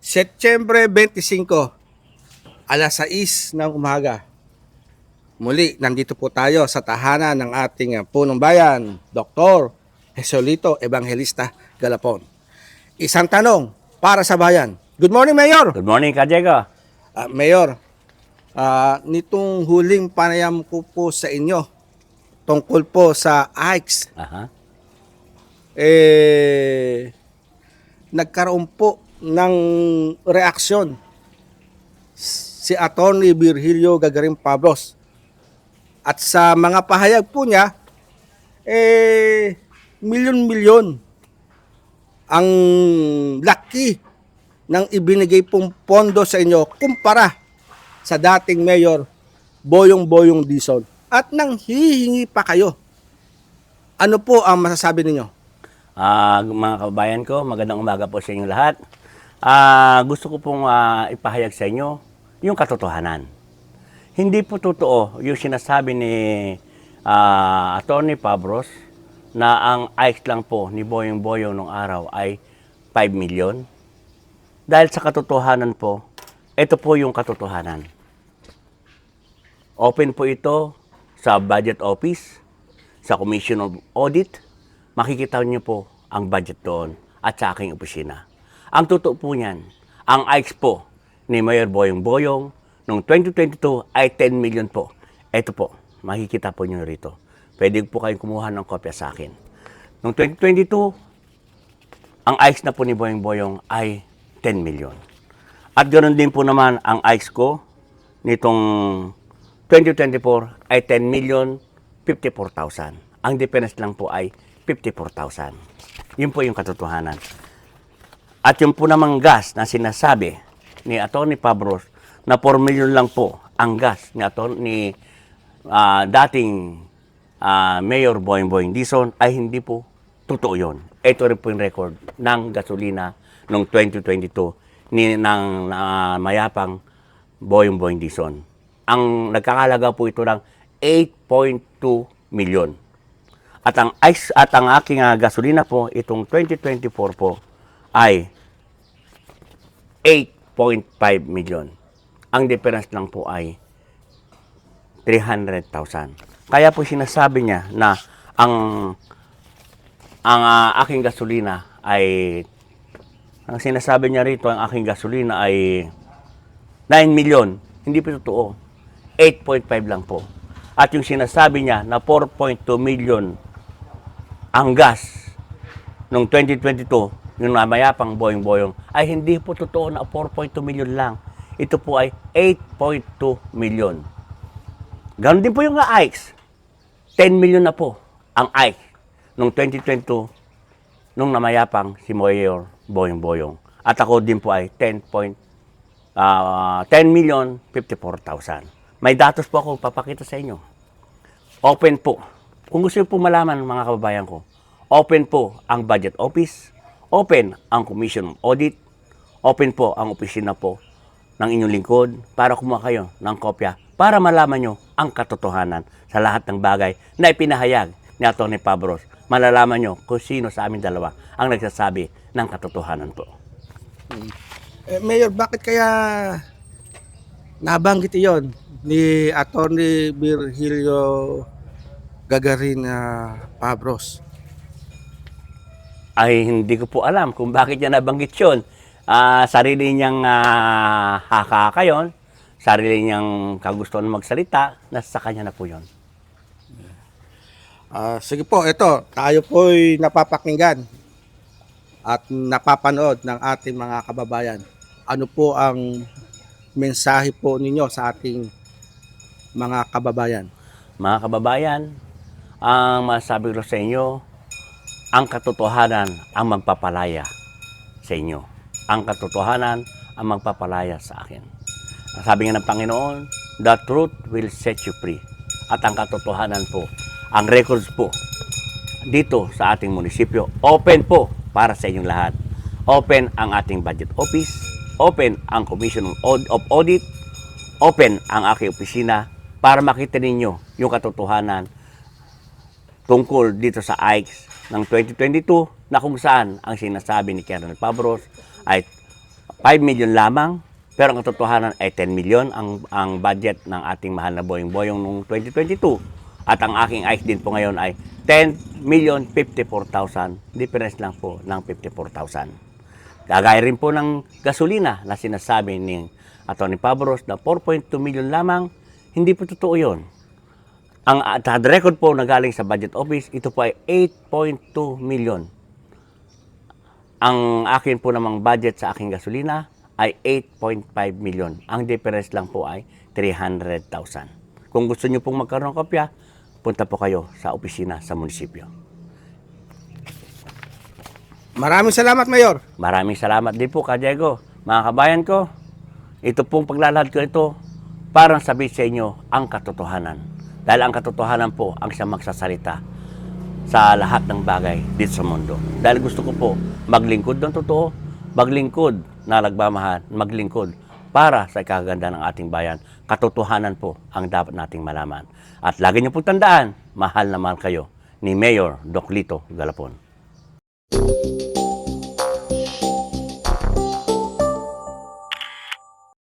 Setyembre 25, alas 6 ng umaga. Muli, nandito po tayo sa tahanan ng ating uh, punong bayan, Dr. Jesolito Evangelista Galapon. Isang tanong para sa bayan. Good morning, Mayor! Good morning, Kajego. Ah, Mayor, ah, nitong huling panayam ko po sa inyo tungkol po sa AIX, Aha. eh, nagkaroon po ng reaksyon si Attorney Virgilio Gagarin Pablos. At sa mga pahayag po niya, eh, milyon-milyon ang laki ng ibinigay pong pondo sa inyo kumpara sa dating mayor Boyong-Boyong Dizon. At nang hihingi pa kayo, ano po ang masasabi ninyo? Ah, mga kababayan ko, magandang umaga po sa inyong lahat. Ah, gusto ko pong ah, ipahayag sa inyo yung katotohanan. Hindi po totoo yung sinasabi ni ah, Attorney Pabros na ang ICE lang po ni Boyong Boyong nung araw ay 5 million. Dahil sa katotohanan po, ito po yung katotohanan. Open po ito sa budget office, sa Commission of Audit. Makikita niyo po ang budget doon at sa aking opisina. Ang totoo po niyan, ang ICE po ni Mayor Boyong Boyong noong 2022 ay 10 million po. Ito po, makikita po niyo rito. Pwede po kayong kumuha ng kopya sa akin. Noong 2022, ang ICE na po ni Boyong Boyong ay 10 million. At ganoon din po naman ang ICE ko nitong 2024 ay 10 million 54,000. Ang difference lang po ay 54,000. Yun po yung katotohanan. At yung po namang gas na sinasabi ni Atty. Pabros na 4 million lang po ang gas ni, Atty. ni ah, dating ah, Mayor Boying Boying Dizon ay hindi po totoo yun. Ito rin po yung record ng gasolina noong 2022 ni ng ah, mayapang Boying Boying Dizon. Ang nagkakalaga po ito ng 8.2 million. At ang ice at ang aking ah, gasolina po itong 2024 po ay 8.5 million. Ang difference lang po ay 300,000. Kaya po sinasabi niya na ang ang ah, aking gasolina ay ang sinasabi niya rito ang aking gasolina ay 9 million. Hindi po totoo. 8.5 lang po. At yung sinasabi niya na 4.2 million ang gas noong 2022, yung namayapang boyong-boyong, ay hindi po totoo na 4.2 million lang. Ito po ay 8.2 million. Ganon din po yung AIX. 10 million na po ang AIX noong 2022 nung namayapang si Mayor Boyong Boyong. At ako din po ay 10 point, ah, 10 million 54,000. May datos po ako papakita sa inyo. Open po. Kung gusto niyo po malaman mga kababayan ko, open po ang budget office, open ang commission of audit, open po ang opisina po ng inyong lingkod para kumuha kayo ng kopya para malaman nyo ang katotohanan sa lahat ng bagay na ipinahayag ni Atty. Pabros. Malalaman nyo kung sino sa amin dalawa ang nagsasabi ng katotohanan po. Eh, Mayor, bakit kaya nabanggit iyon ni Attorney Virgilio Gagarin ah, Pabros? Ay hindi ko po alam kung bakit niya nabanggit yun. Ah, sarili niyang uh, haka yun, sarili niyang kagustuhan magsalita, nasa kanya na po yun. Ah, sige po, ito, tayo po'y napapakinggan at napapanood ng ating mga kababayan. Ano po ang mensahe po ninyo sa ating mga kababayan? Mga kababayan, ang masasabi ko sa inyo, ang katotohanan ang magpapalaya sa inyo. Ang katotohanan ang magpapalaya sa akin. Sabi nga ng Panginoon, the truth will set you free. At ang katotohanan po, ang records po, dito sa ating munisipyo, open po para sa inyong lahat. Open ang ating budget office, open ang Commission of Audit, open ang aking opisina para makita ninyo yung katotohanan tungkol dito sa AIX ng 2022 na kung saan ang sinasabi ni Colonel Pabros ay million lamang, pero ang katotohanan ay 10 million ang, ang budget ng ating mahal na Boyong Boyong noong 2022. At ang aking ICE din po ngayon ay 10 million 54,000. Difference lang po ng 54,000. Gagaya rin po ng gasolina na sinasabi ni Atty. Pabros na 4.2 million lamang. Hindi po totoo yun. Ang uh, record po na galing sa budget office, ito po ay 8.2 million. Ang akin po namang budget sa aking gasolina ay 8.5 million. Ang difference lang po ay 300,000. Kung gusto nyo pong magkaroon ng kopya, punta po kayo sa opisina sa munisipyo. Maraming salamat, Mayor. Maraming salamat din po, Ka Diego. Mga kabayan ko, ito pong paglalahad ko ito parang sabihin sa inyo ang katotohanan. Dahil ang katotohanan po ang siyang magsasalita sa lahat ng bagay dito sa mundo. Dahil gusto ko po maglingkod ng totoo, maglingkod na nagmamahal, maglingkod para sa ikaganda ng ating bayan. Katotohanan po ang dapat nating malaman. At lagi niyo pong tandaan, mahal na mahal kayo ni Mayor Doc Lito Galapon.